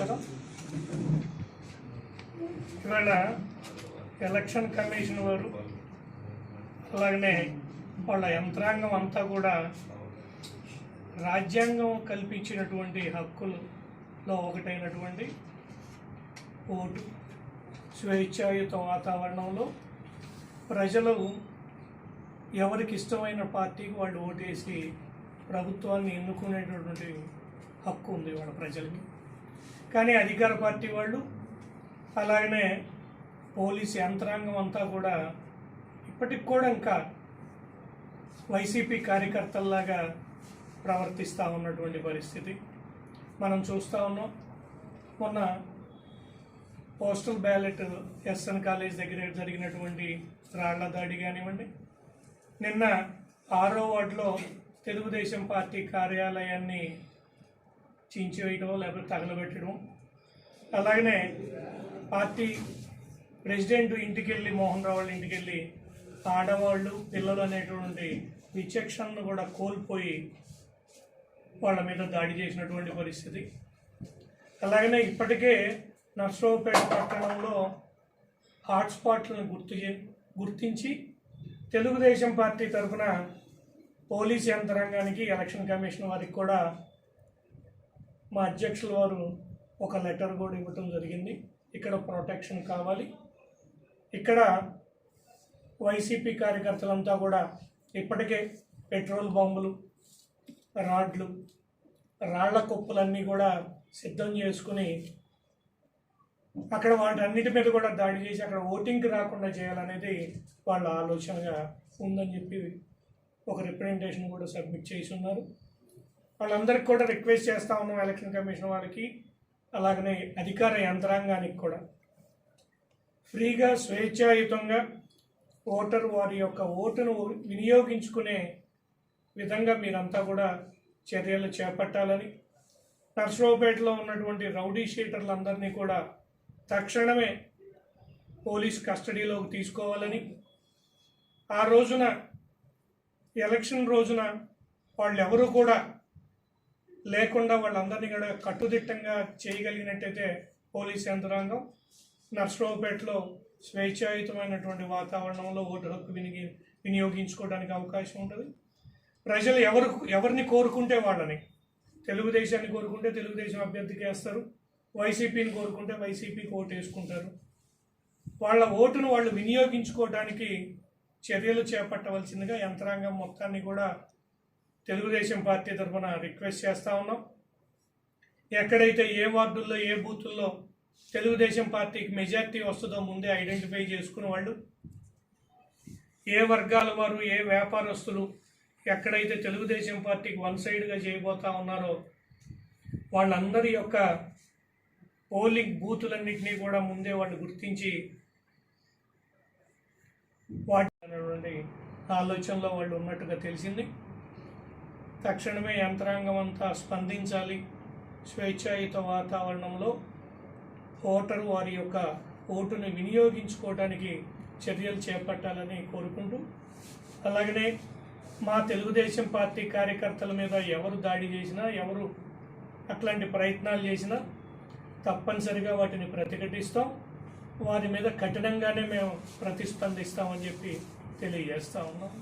నమస్కారం ఇవాళ election commission వారు అలాగనే వాళ్ళ యంత్రాంగం అంతా కూడా రాజ్యాంగం కల్పించినటువంటి హక్కులలో ఒకటైనటువంటి ఓటు స్వేచ్ఛాయుత వాతావరణంలో ప్రజలు ఎవరికి ఇష్టమైన పార్టీకి వాళ్ళు ఓటేసి ప్రభుత్వాన్ని ఎన్నుకునేటటువంటి హక్కు ఉంది వాళ్ళ ప్రజలకి. కానీ అధికార పార్టీ వాళ్ళు అలాగనే పోలీస్ యంత్రాంగం అంతా కూడా ఇప్పటికి కూడా ఇంకా వైసీపీ కార్యకర్తల్లాగా ప్రవర్తిస్తూ ఉన్నటువంటి పరిస్థితి మనం చూస్తూ ఉన్నాం. మొన్న పోస్టల్ బ్యాలెట్ ఎస్ఎన్ కాలేజ్ దగ్గర జరిగినటువంటి రాళ్ళ దాడి కానివ్వండి నిన్న ఆరో వార్డులో తెలుగుదేశం పార్టీ కార్యాలయాన్ని చించివేయడం లేకపోతే తగలబెట్టడం అలాగనే పార్టీ ప్రెసిడెంట్ ఇంటికి వెళ్ళి మోహన్ రావు వాళ్ళ ఇంటికి వెళ్ళి ఆడవాళ్ళు పిల్లలు అనేటువంటి విచక్షణను కూడా కోల్పోయి వాళ్ళ మీద దాడి చేసినటువంటి పరిస్థితి. అలాగనే ఇప్పటికే నర్సరావుపేట పట్టణంలో హాట్స్పాట్లను గుర్తు చే- గుర్తించి తెలుగుదేశం పార్టీ తరఫున పోలీస్ యంత్రాంగానికి ఎలక్షన్ కమిషన్ వారికి కూడా మా అధ్యక్షుల వారు ఒక లెటర్ కూడా ఇవ్వటం జరిగింది. ఇక్కడ ప్రొటెక్షన్ కావాలి. ఇక్కడ వైసీపీ కార్యకర్తలంతా కూడా ఇప్పటికే పెట్రోల్ బాంబులు రాడ్లు రాళ్ళ కుప్పలన్నీ కూడా సిద్ధం చేసుకుని అక్కడ వాటన్నిటి మీద కూడా దాడి చేసి అక్కడ ఓటింగ్కి రాకుండా చేయాలనేది వాళ్ళ ఆలోచనగా ఉందని చెప్పి ఒక రిప్రజెంటేషన్ కూడా సబ్మిట్ చేసి ఉన్నారు. వాళ్ళందరికీ కూడా రిక్వెస్ట్ చేస్తా ఉన్నాం ఎలక్షన్ కమిషన్ వాళ్ళకి అలాగనే అధికార యంత్రాంగానికి కూడా. ఫ్రీగా స్వేచ్ఛాయుతంగా ఓటర్ వారి యొక్క ఓటును వినియోగించుకునే విధంగా మీరంతా కూడా చర్యలు చేపట్టాలని నర్సరావుపేటలో ఉన్నటువంటి రౌడీ షీటర్లందరినీ కూడా తక్షణమే పోలీస్ కస్టడీలోకి తీసుకోవాలని ఆ రోజున ఎలక్షన్ రోజున వాళ్ళు ఎవరు కూడా లేకుండా వాళ్ళందరినీ కూడా కట్టుదిట్టంగా చేయగలిగినట్టయితే పోలీస్ యంత్రాంగం నర్సరావుపేటలో స్వేచ్ఛాయుతమైనటువంటి వాతావరణంలో ఓటు హక్కు వినిగి వినియోగించుకోవడానికి అవకాశం ఉంటుంది. ప్రజలు ఎవరు ఎవరిని కోరుకుంటే వాళ్ళని తెలుగుదేశాన్ని కోరుకుంటే తెలుగుదేశం అభ్యర్థికి వేస్తారు వైసీపీని కోరుకుంటే వైసీపీకి ఓటు వేసుకుంటారు. వాళ్ళ ఓటును వాళ్ళు వినియోగించుకోవడానికి చర్యలు చేపట్టవలసిందిగా యంత్రాంగం మొత్తాన్ని కూడా తెలుగుదేశం పార్టీ తరఫున రిక్వెస్ట్ చేస్తూ ఉన్నాం. ఎక్కడైతే ఏ వార్డుల్లో ఏ బూతుల్లో తెలుగుదేశం పార్టీకి మెజార్టీ వస్తుందో ముందే ఐడెంటిఫై చేసుకునే వాళ్ళు ఏ వర్గాల వారు ఏ వ్యాపారస్తులు ఎక్కడైతే తెలుగుదేశం పార్టీకి వన్ సైడ్గా చేయబోతా ఉన్నారో వాళ్ళందరి యొక్క పోలింగ్ బూతులన్నింటినీ కూడా ముందే వాళ్ళు గుర్తించి వాటి ఆలోచనలో వాళ్ళు ఉన్నట్టుగా తెలిసింది. తక్షణమే యంత్రాంగం అంతా స్పందించాలి. స్వేచ్ఛాయుత వాతావరణంలో ఓటరు వారి యొక్క ఓటుని వినియోగించుకోవడానికి చర్యలు చేపట్టాలని కోరుకుంటూ అలాగనే మా తెలుగుదేశం పార్టీ కార్యకర్తల మీద ఎవరు దాడి చేసినా ఎవరు అట్లాంటి ప్రయత్నాలు చేసినా తప్పనిసరిగా వాటిని ప్రతిఘటిస్తాం. వారి మీద కఠినంగానే మేము ప్రతిస్పందిస్తామని చెప్పి తెలియజేస్తా ఉన్నాం.